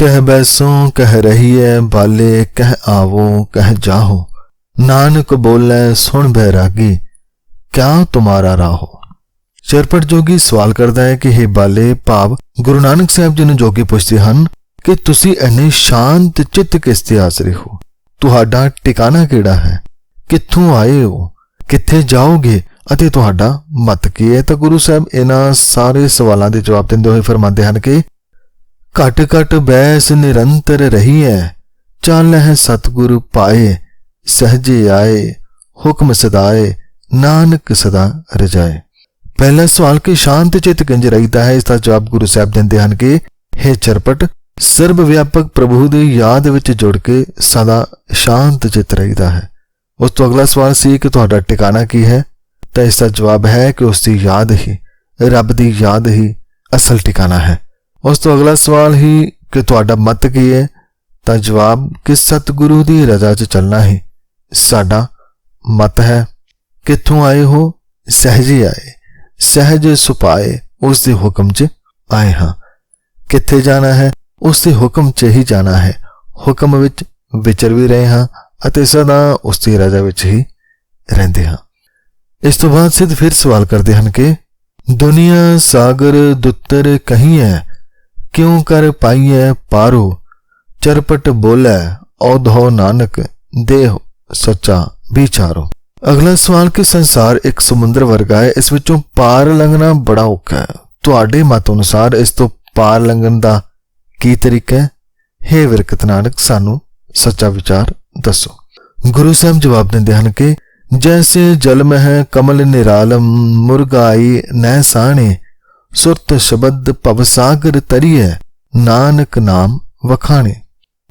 ਕਹਿ ਬੈਸੋਂ ਕਹਿ ਰਹੀਐ ਬਾਲੇ, ਕਹਿ ਆਵੋ, ਕਹਿ ਜਾਹੋ। ਨਾਨਕ ਬੋਲੇ, ਸੁਣ ਬੈਰਾਗੀ ਕਿਆ ਤੁਮਾਰਾ ਰਾਹੋ? ਚਰਪਟ ਜੋਗੀ ਸਵਾਲ ਕਰਦਾ ਹੈ ਕਿ हे ਬਾਲੇ, ਭਾਵ ਗੁਰੂ ਨਾਨਕ ਸਾਹਿਬ ਜੀ ਨੂੰ ਜੋਗੀ ਪੁੱਛਦੇ ਹਨ ਕਿ ਤੁਸੀਂ ਇੰਨੇ ਸ਼ਾਂਤ ਚਿੱਤ ਕਿਸ ਤੇ ਆਸਰੇ ਹੋ? ਤੁਹਾਡਾ ਟਿਕਾਣਾ ਕਿਹੜਾ ਹੈ? ਕਿੱਥੋਂ ਆਏ ਹੋ? ਕਿੱਥੇ ਜਾਓਗੇ? ਅਤੇ ਤੁਹਾਡਾ ਮਤ ਕੀ ਹੈ? ਤਾਂ ਗੁਰੂ ਸਾਹਿਬ ਇਹਨਾਂ ਸਾਰੇ ਸਵਾਲਾਂ ਦੇ ਜਵਾਬ ਦਿੰਦੇ ਹੋਏ ਫਰਮਾਉਂਦੇ ਹਨ ਕਿ ਘਟ ਘਟ ਬੈਸ ਨਿਰੰਤਰ ਰਹੀ ਹੈ ਚੱਲ ਹੈ ਪਾਏ, ਸਹਜੇ ਆਏ, ਹੁਕਮ ਸਦਾਏ, ਨਾਨਕ ਸਦਾ ਰਜਾਏ। ਪਹਿਲਾ ਸਵਾਲ ਕਿ ਸ਼ਾਂਤ ਚਿਤ ਗੰਜ ਰਹੀਦਾ ਹੈ? ਇਸ ਦਾ ਜਵਾਬ ਗੁਰੂ ਸਾਹਿਬ ਦਿੰਦੇ ਹਨ ਕਿ हे ਚਰਪਟ, ਸਰਬ ਵਿਆਪਕ ਪ੍ਰਭੂ ਦੀ ਯਾਦ ਵਿੱਚ ਜੁੜ ਕੇ ਸਦਾ ਸ਼ਾਂਤ ਚਿਤ ਰਹੀਦਾ ਹੈ। ਉਸ ਤੋਂ ਅਗਲਾ ਸਵਾਲ ਸੀ ਕਿ ਤੁਹਾਡਾ ਟਿਕਾਣਾ ਕੀ ਹੈ? ਤਾਂ ਇਸ ਦਾ ਜਵਾਬ ਹੈ ਕਿ ਉਸ ਦੀ ਯਾਦ ਹੀ, ਰੱਬ ਦੀ ਯਾਦ ਹੀ ਅਸਲ ਟਿਕਾਣਾ ਹੈ। ਉਸ ਤੋਂ ਅਗਲਾ ਸਵਾਲ ਹੀ ਕਿ ਤੁਹਾਡਾ ਮਤ ਕੀ ਹੈ? ਤਾਂ ਜਵਾਬ ਕਿ ਸਤਿਗੁਰੂ ਦੀ ਰਜ਼ਾ 'ਚ ਚੱਲਣਾ ਹੀ। ਸਾਡਾ ਮਤ ਹੈ, ਕਿੱਥੋਂ ਆਏ ਹੋ? ਸਹਿਜੀ ਆਏ, ਸਹਿਜ ਸੁਪਾਏ ਉਸ ਦੇ ਹੁਕਮ 'ਚ ਆਏ ਹਾਂ। ਕਿੱਥੇ ਜਾਣਾ ਹੈ? ਉਸ ਦੇ ਹੁਕਮ 'ਚ ਹੀ ਜਾਣਾ ਹੈ। ਹੁਕਮ ਵਿੱਚ ਵਿਚਰ ਵੀ ਰਹੇ ਹਾਂ ਅਤੇ ਸਦਾ ਉਸ ਦੀ ਰਜ਼ਾ ਵਿੱਚ ਹੀ ਰਹਿੰਦੇ ਹਾਂ। ਇਸ ਤੋਂ ਬਾਅਦ ਸਿੱਧ ਫਿਰ ਸਵਾਲ ਕਰਦੇ ਹਨ ਕਿ ਦੁਨੀਆ ਸਾਗਰ ਦੁੱਤਰ ਕਹੀਂ ਹੈ ਕਿਉਂ ਕਰ ਪਾਈਐ ਪਾਰੋ? ਚਰਪਟ ਬੋਲੇ, ਔਧੋ ਨਾਨਕ, ਦੇਹ ਸੱਚਾ ਵਿਚਾਰੋ। ਅਗਲਾ ਸਵਾਲ, ਕਿ ਸੰਸਾਰ ਇੱਕ ਸਮੁੰਦਰ ਵਰਗਾ ਹੈ, ਇਸ ਵਿੱਚੋਂ ਪਾਰ ਲੰਘਣਾ ਬੜਾ ਔਖਾ ਹੈ। ਤੁਹਾਡੇ ਮਤ ਅਨੁਸਾਰ ਇਸ ਤੋਂ ਪਾਰ ਲੰਘਣ ਦਾ ਕੀ ਤਰੀਕਾ ਹੈ? हे ਵਿਰਕਤ ਨਾਨਕ, ਸਾਨੂੰ ਸੱਚਾ ਵਿਚਾਰ ਦੱਸੋ। ਗੁਰੂ ਸਾਹਿਬ ਜਵਾਬ ਦਿੰਦੇ ਹਨ ਕਿ, ਜੈਸੇ ਜਲ ਮਹਿ ਕਮਲ ਨਿਰਾਲਮ, ਮੁਰਗਾਈ ਨੈ ਸਾਣੇ ਸੁਰਤ ਸ਼ਬਦ ਭਵਸਾਗਰ ਨਾਨਕ ਨਾਮ ਵਖਾਣੇ।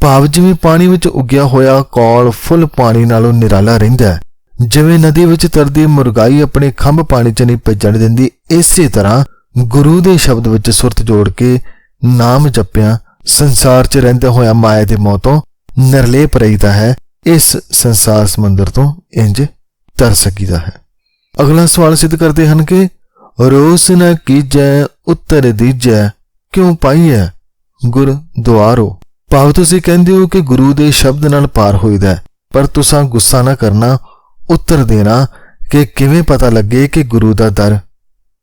ਭਾਵ ਜਿਵੇਂ ਪਾਣੀ ਵਿੱਚ ਉੱਗਿਆ ਹੋਇਆ ਕੌਲ ਫੁੱਲ ਪਾਣੀ ਨਾਲੋਂ ਨਿਰਾਲਾ ਰਹਿੰਦਾ ਹੈ। ਜਿਵੇਂ ਨਦੀ ਵਿੱਚ ਤਰਦੀ ਮੁਰਗਾਈ ਆਪਣੇ ਖੰਭ ਪਾਣੀ 'ਚ ਨਹੀਂ ਭੱਜਣ ਦਿੰਦੀ, ਇਸੇ ਤਰ੍ਹਾਂ ਗੁਰੂ ਦੇ ਸ਼ਬਦ ਵਿੱਚ ਸੁਰਤ ਜੋੜ ਕੇ ਨਾਮ ਜਪਿਆ, ਸੰਸਾਰ 'ਚ ਰਹਿੰਦੇ ਹੋਇਆ ਮਾਇਆ ਦੇ ਮੋਹ ਤੋਂ ਨਿਰਲੇਪ ਰਹਿਦਾ ਹੈ, ਇਸ ਸੰਸਾਰ ਸਮੁੰਦਰ ਤੋਂ ਇੰਜ ਤਰ ਸਕੀਦਾ ਹੈ। ਅਗਲਾ ਸਵਾਲ ਸਿੱਧ ਕਰਦੇ ਹਨ ਕਿ ਰੋਸ ਨ ਕੀਜੈ, ਉੱਤਰ ਦੀਜੈ, ਕਿਉਂ ਪਾਈਐ? ਗੁਰ ਦੁਆਰੋ, ਭਾਵ ਤੁਸੀਂ ਕਹਿੰਦੇ ਹੋ ਕਿ ਗੁਰੂ ਦੇ ਸ਼ਬਦ ਨਾਲ ਪਾਰ ਹੋਈਦਾ, ਪਰ ਤੁਸੀਂ ਗੁੱਸਾ ਨਾ ਕਰਨਾ, ਉੱਤਰ ਦੇਣਾ ਕਿ ਕਿਵੇਂ ਪਤਾ ਲੱਗੇ ਕਿ ਗੁਰੂ ਦਾ ਦਰ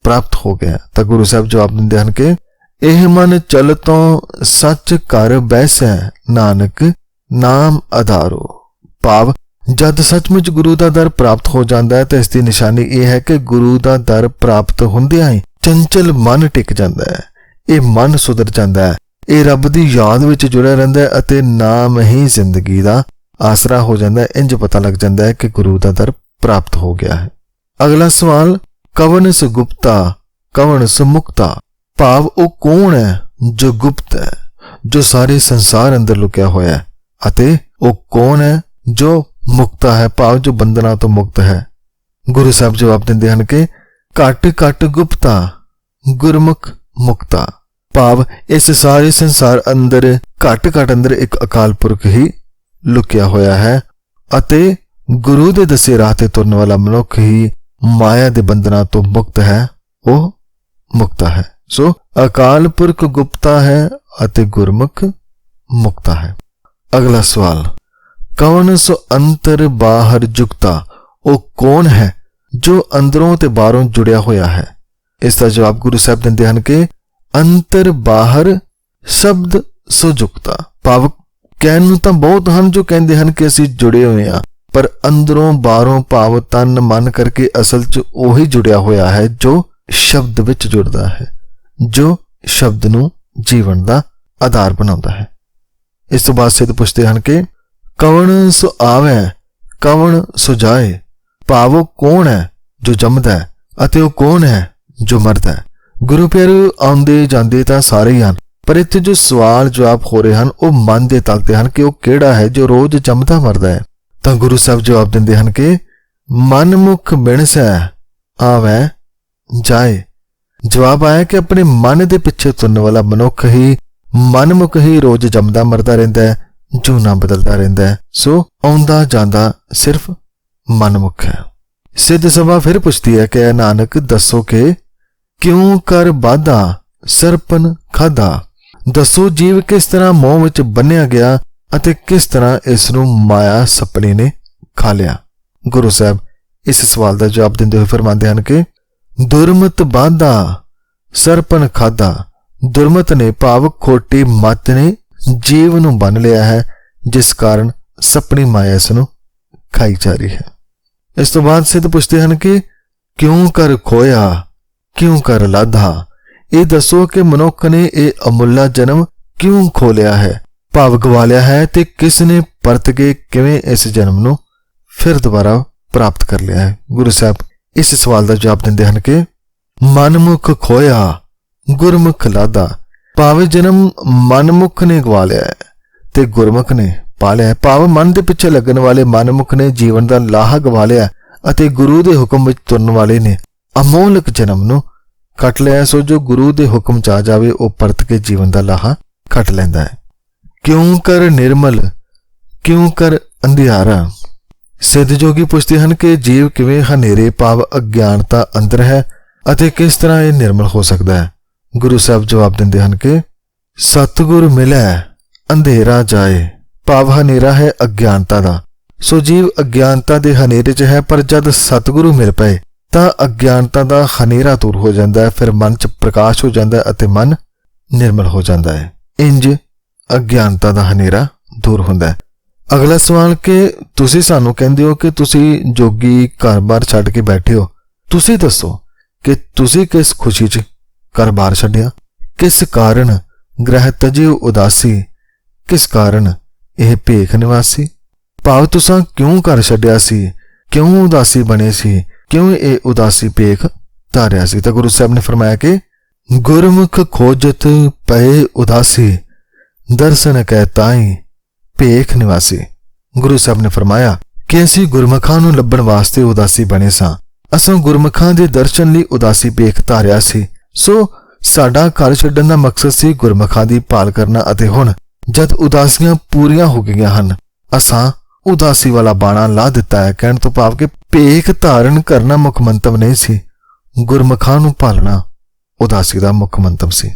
ਪ੍ਰਾਪਤ ਹੋ ਗਿਆ। ਤਾਂ ਗੁਰੂ ਸਾਹਿਬ ਜਵਾਬ ਦਿੰਦੇ ਹਨ ਕਿ ਇਹ ਮਨ ਚਲ ਤੋਂ ਸੱਚ ਕਰ ਬੈਸੈ, ਨਾਨਕ ਨਾਮ ਆਧਾਰੋ ਭਾਵ ਜਦ ਸੱਚਮੁੱਚ ਗੁਰੂ ਦਾ ਦਰ ਪ੍ਰਾਪਤ ਹੋ ਜਾਂਦਾ ਹੈ ਤਾਂ ਇਸ ਦੀ ਨਿਸ਼ਾਨੀ ਇਹ ਹੈ ਕਿ ਗੁਰੂ ਦਾ ਦਰ ਪ੍ਰਾਪਤ ਹੁੰਦਿਆਂ ਹੀ ਚੰਚਲ ਮਨ ਟਿਕ ਜਾਂਦਾ ਹੈ। ਇਹ ਮਨ ਸੁਧਰ ਜਾਂਦਾ ਹੈ। ਇਹ ਰੱਬ ਦੀ ਯਾਦ ਵਿੱਚ ਜੁੜਿਆ ਰਹਿੰਦਾ ਹੈ ਅਤੇ ਨਾਮ ਹੀ ਜ਼ਿੰਦਗੀ ਦਾ ਆਸਰਾ ਹੋ ਜਾਂਦਾ ਹੈ। ਇੰਜ ਪਤਾ ਲੱਗ ਜਾਂਦਾ ਹੈ ਕਿ ਗੁਰੂ ਦਾ ਦਰ ਪ੍ਰਾਪਤ ਹੋ ਗਿਆ ਹੈ। ਅਗਲਾ ਸਵਾਲ, ਕਵਨ ਸ ਗੁਪਤਾ, ਕਵਨ ਸ ਭਾਵ ਉਹ ਕੌਣ ਹੈ ਜੋ ਗੁਪਤ ਹੈ, ਜੋ ਸਾਰੇ ਸੰਸਾਰ ਅੰਦਰ ਲੁਕਿਆ ਹੋਇਆ ਹੈ ਅਤੇ ਉਹ ਕੌਣ ਹੈ ਜੋ ਮੁਕਤਾ ਹੈ, ਭਾਵ ਜੋ ਬੰਧਨਾਂ ਤੋਂ ਮੁਕਤ ਹੈ। ਗੁਰੂ ਸਾਹਿਬ ਜਵਾਬ ਦਿੰਦੇ ਹਨ ਕਿ ਘਟ ਘਟ ਗੁਪਤਾ, ਗੁਰਮੁਖ ਮੁਕਤਾ। ਭਾਵ ਇਸ ਸਾਰੇ ਸੰਸਾਰ ਅੰਦਰ, ਘਟ ਘਟ ਅੰਦਰ ਇੱਕ ਅਕਾਲ ਪੁਰਖ ਹੀ ਲੁਕਿਆ ਹੋਇਆ ਹੈ ਅਤੇ ਗੁਰੂ ਦੇ ਦੱਸੇ ਰਾਹ ਤੇ ਤੁਰਨ ਵਾਲਾ ਮਨੁੱਖ ਹੀ ਮਾਇਆ ਦੇ ਬੰਧਨਾਂ ਤੋਂ ਮੁਕਤ ਹੈ, ਉਹ ਮੁਕਤਾ ਹੈ। ਸੋ ਅਕਾਲ ਪੁਰਖ ਗੁਪਤਾ ਹੈ ਅਤੇ ਗੁਰਮੁਖ ਮੁਕਤਾ ਹੈ। ਅਗਲਾ ਸਵਾਲ। ਕੌਣ ਸੋ ਅੰਤਰ ਬਾਹਰ ਜੁਗਤਾ? ਉਹ ਕੌਣ ਹੈ ਜੋ ਅੰਦਰੋਂ ਤੇ ਬਾਹਰੋਂ ਜੁੜਿਆ ਹੋਇਆ ਹੈ? ਇਸ ਦਾ ਜਵਾਬ ਗੁਰੂ ਸਾਹਿਬ ਦਿੰਦੇ ਹਨ ਕਿ ਅੰਤਰ ਬਾਹਰ ਸ਼ਬਦ ਸੋ ਜੁਗਤਾ। ਭਾਵ ਕਹਿਣ ਨੂੰ ਤਾਂ ਬਹੁਤ ਹਨ ਜੋ ਕਹਿੰਦੇ ਹਨ ਕਿ ਅਸੀਂ ਜੁੜੇ ਹੋਏ ਹਾਂ, ਪਰ ਅੰਦਰੋਂ ਬਾਹਰੋਂ ਭਾਵ ਤਨ ਮਨ ਕਰਕੇ ਅਸਲ 'ਚ ਉਹੀ ਜੁੜਿਆ ਹੋਇਆ ਹੈ ਜੋ ਸ਼ਬਦ ਵਿੱਚ ਜੁੜਦਾ ਹੈ, ਜੋ ਸ਼ਬਦ ਨੂੰ ਜੀਵਨ ਦਾ ਆਧਾਰ ਬਣਾਉਂਦਾ ਹੈ। ਇਸ ਤੋਂ ਬਾਅਦ ਸਿੱਧ ਪੁੱਛਦੇ ਹਨ ਕਿ ਕਵਣ ਸੋ ਆਵੇ, ਕਵਣ ਸੋ ਜਾਏ। ਭਾਵ ਉਹ ਕੌਣ ਹੈ ਜੋ ਜੰਮਦਾ ਹੈ ਅਤੇ ਉਹ ਕੌਣ ਹੈ ਜੋ ਮਰਦਾ ਹੈ। ਗੁਰੂ ਪਿਆਰੇ, ਆਉਂਦੇ ਜਾਂਦੇ ਤਾਂ ਸਾਰੇ ਹੀ ਹਨ, ਪਰ ਇੱਥੇ ਜੋ ਸਵਾਲ ਜਵਾਬ ਹੋ ਰਹੇ ਹਨ, ਉਹ ਮਨ ਦੇ ਤਲ ਹਨ ਕਿ ਉਹ ਕਿਹੜਾ ਹੈ ਜੋ ਰੋਜ਼ ਜੰਮਦਾ ਮਰਦਾ ਹੈ। ਤਾਂ ਗੁਰੂ ਸਾਹਿਬ ਜਵਾਬ ਦਿੰਦੇ ਹਨ ਕਿ ਮਨ ਮੁਖ ਬਿਨਸੈ ਆਵੇ, ਜਾਏ। ਜਵਾਬ ਆਇਆ ਕਿ ਆਪਣੇ ਮਨ ਦੇ ਪਿੱਛੇ ਤੁਰਨ ਵਾਲਾ ਮਨੁੱਖ ਹੀ, ਮਨਮੁਖ ਹੀ ਰੋਜ਼ ਜੰਮਦਾ ਮਰਦਾ ਰਹਿੰਦਾ ਹੈ। ਜੂਨਾ ਬਦਲਦਾ ਰਹਿੰਦਾ ਹੈ। ਸੋ ਆਉਂਦਾ ਜਾਂਦਾ ਸਿਰਫ ਮਨਮੁਖ ਹੈ। ਸਿੱਧ ਸਭਾ ਫਿਰ ਪੁੱਛਦੀ ਹੈ ਕਿ ਨਾਨਕ ਦੱਸੋ ਕਿ ਕਿਉਂ ਕਰ ਬਾਧਾ ਸਰਪਨ ਖਾਦਾ ਦੱਸੋ ਜੀਵ ਕਿਸ ਤਰ੍ਹਾਂ ਮੋਹ ਵਿੱਚ ਬੰਨਿਆ ਗਿਆ ਅਤੇ ਕਿਸ ਤਰ੍ਹਾਂ ਇਸ ਨੂੰ ਮਾਇਆ ਸਪਨੇ ਨੇ ਖਾ ਲਿਆ। ਗੁਰੂ ਸਾਹਿਬ ਇਸ ਸਵਾਲ ਦਾ ਜਵਾਬ ਦਿੰਦੇ ਹੋਏ ਫਰਮਾਉਂਦੇ ਹਨ ਕਿ ਦੁਰਮਤ ਬਾਧਾ ਸਰਪਨ ਖਾਦਾ ਦੁਰਮਤ ਨੇ ਭਾਵ ਖੋਟੀ ਮਤ ਨੇ ਜੀਵ ਨੂੰ ਬੰਨ ਲਿਆ ਹੈ, ਜਿਸ ਕਾਰਨ ਸਪਣੀ ਮਾਇਆ ਇਸ ਨੂੰ ਖਾਈ ਜਾ ਰਹੀ ਹੈ। ਇਸ ਤੋਂ ਬਾਅਦ ਸਿੱਧ ਪੁੱਛਦੇ ਹਨ ਕਿ ਕਿਉਂ ਕਰ ਖੋਇਆ, ਕਿਉਂ ਕਰ ਲਾਧਾ? ਇਹ ਦੱਸੋ ਕਿ ਮਨੁੱਖ ਨੇ ਇਹ ਅਮੁੱਲਾ ਜਨਮ ਕਿਉਂ ਖੋ ਲਿਆ ਹੈ? ਭਾਵ ਗਵਾ ਲਿਆ ਹੈ ਤੇ ਕਿਸ ਨੇ ਪਰਤ ਕੇ ਕਿਵੇਂ ਇਸ ਜਨਮ ਨੂੰ ਫਿਰ ਦੁਬਾਰਾ ਪ੍ਰਾਪਤ ਕਰ ਲਿਆ ਹੈ? ਗੁਰੂ ਸਾਹਿਬ ਇਸ ਸਵਾਲ ਦਾ ਜਵਾਬ ਦਿੰਦੇ ਹਨ ਕਿ ਮਨਮੁਖ ਖੋਇਆ, ਗੁਰਮੁਖ ਲਾਦਾ ਭਾਵੇਂ ਜਨਮ ਮਨਮੁਖ ਨੇ ਗਵਾ ਲਿਆ ਹੈ ਤੇ ਗੁਰਮੁਖ ਨੇ ਪਾ ਲਿਆ ਹੈ। ਭਾਵ ਮਨ ਦੇ ਪਿੱਛੇ ਲੱਗਣ ਵਾਲੇ ਮਨਮੁਖ ਨੇ ਜੀਵਨ ਦਾ ਲਾਹਾ ਗਵਾ ਲਿਆ ਅਤੇ ਗੁਰੂ ਦੇ ਹੁਕਮ ਵਿੱਚ ਤੁਰਨ ਵਾਲੇ ਨੇ ਅਮੋਲਕ ਜਨਮ ਨੂੰ ਕੱਟ ਲਿਆ ਸੋ ਜੋ ਗੁਰੂ ਦੇ ਹੁਕਮ ਚ ਆ ਜਾਵੇ, ਉਹ ਪਰਤ ਕੇ ਜੀਵਨ ਦਾ ਲਾਹਾ ਕੱਟ ਲੈਂਦਾ ਹੈ। ਕਿਉਂ ਕਰ ਨਿਰਮਲ, ਕਿਉਂ ਕਰ ਅੰਧਿਆਰਾ? ਸਿੱਧ ਜੋਗੀ ਪੁੱਛਦੇ ਹਨ ਕਿ ਜੀਵ ਕਿਵੇਂ ਹਨੇਰੇ ਭਾਵ ਅਗਿਆਨਤਾ ਅੰਦਰ ਹੈ ਅਤੇ ਕਿਸ ਤਰ੍ਹਾਂ ਇਹ ਨਿਰਮਲ ਹੋ ਸਕਦਾ ਹੈ। ਗੁਰੂ ਸਾਹਿਬ ਜਵਾਬ ਦਿੰਦੇ ਹਨ ਕਿ ਸਤਿਗੁਰ ਮਿਲੈ, ਅੰਧੇਰਾ ਜਾਏ, ਭਾਵ ਹਨੇਰਾ ਹੈ ਅਗਿਆਨਤਾ ਦਾ। ਸੋ ਜੀਵ ਅਗਿਆਨਤਾ ਦੇ ਹਨੇਰੇ 'ਚ ਹੈ, ਪਰ ਜਦ ਸਤਿਗੁਰੂ ਮਿਲ ਪਏ, ਤਾਂ ਅਗਿਆਨਤਾ ਦਾ ਹਨੇਰਾ ਦੂਰ ਹੋ ਜਾਂਦਾ ਹੈ, ਫਿਰ ਮਨ 'ਚ ਪ੍ਰਕਾਸ਼ ਹੋ ਜਾਂਦਾ ਹੈ ਅਤੇ ਮਨ ਨਿਰਮਲ ਹੋ ਜਾਂਦਾ ਹੈ। ਇੰਜ ਅਗਿਆਨਤਾ ਦਾ ਹਨੇਰਾ ਦੂਰ ਹੁੰਦਾ ਹੈ। ਅਗਲਾ ਸਵਾਲ ਕਿ ਤੁਸੀਂ ਸਾਨੂੰ ਕਹਿੰਦੇ ਹੋ ਕਿ ਤੁਸੀਂ ਜੋਗੀ ਘਰ-ਬਾਰ ਛੱਡ ਕੇ ਬੈਠੇ ਹੋ। ਤੁਸੀਂ ਦੱਸੋ ਕਿ ਤੁਸੀਂ ਕਿਸ ਖੁਸ਼ੀ 'ਚ ਘਰ-ਬਾਰ ਛੱਡਿਆ। ਕਿਸ ਕਾਰਨ ਗ੍ਰਹਿ ਤਜਿਓ ਉਦਾਸੀ? ਕਿਸ ਕਾਰਨ ਇਹ ਭੇਖ ਨਿਵਾਸੀ? ਭਾਵ ਤੁਸਾਂ ਕਿਉਂ ਘਰ ਛੱਡਿਆ ਸੀ? ਕਿਉਂ ਉਦਾਸੀ ਬਣੇ ਸੀ? ਕਿਉਂ ਇਹ ਉਦਾਸੀ ਭੇਖ ਧਾਰਿਆ ਸੀ? ਤਾਂ ਗੁਰੂ ਸਾਹਿਬ ਨੇ ਫਰਮਾਇਆ ਕਿ ਗੁਰਮੁਖ ਖੋਜਤ ਪਏ ਉਦਾਸੀ, ਦਰਸ਼ਨ ਕੈ ਤਾਈ ਭੇਖ ਨਿਵਾਸੀ। ਗੁਰੂ ਸਾਹਿਬ ਨੇ ਫਰਮਾਇਆ ਕਿ ਅਸੀਂ ਗੁਰਮਖਾਂ ਨੂੰ ਲੱਭਣ ਵਾਸਤੇ ਉਦਾਸੀ ਬਣੇ ਸਾਂ। ਅਸਾਂ ਗੁਰਮਖਾਂ ਦੇ ਦਰਸ਼ਨ ਲਈ ਉਦਾਸੀ ਭੇਖ ਧਾਰਿਆ ਸੀ। ਸੋ, ਸਾਡਾ ਘਰ ਛੱਡਣ ਦਾ ਮਕਸਦ ਸੀ ਗੁਰਮਖਾਂ ਦੀ ਭਾਲ ਕਰਨਾ ਅਤੇ ਹੁਣ ਜਦ ਉਦਾਸੀਆਂ ਪੂਰੀਆਂ ਹੋ ਗਈਆਂ ਹਨ, ਅਸਾਂ ਉਦਾਸੀ ਵਾਲਾ ਬਾਣਾ ਲਾ ਦਿੱਤਾ ਹੈ, ਕਹਿਣ ਤੋਂ ਭਾਵ ਕਿ ਭੇਖ ਧਾਰਨ ਕਰਨਾ ਮੁੱਖ ਮੰਤਵ ਨਹੀਂ ਸੀ, ਗੁਰਮਖਾਂ ਨੂੰ ਭਾਲਣਾ ਉਦਾਸੀ ਦਾ ਮੁੱਖ ਮੰਤਵ ਸੀ।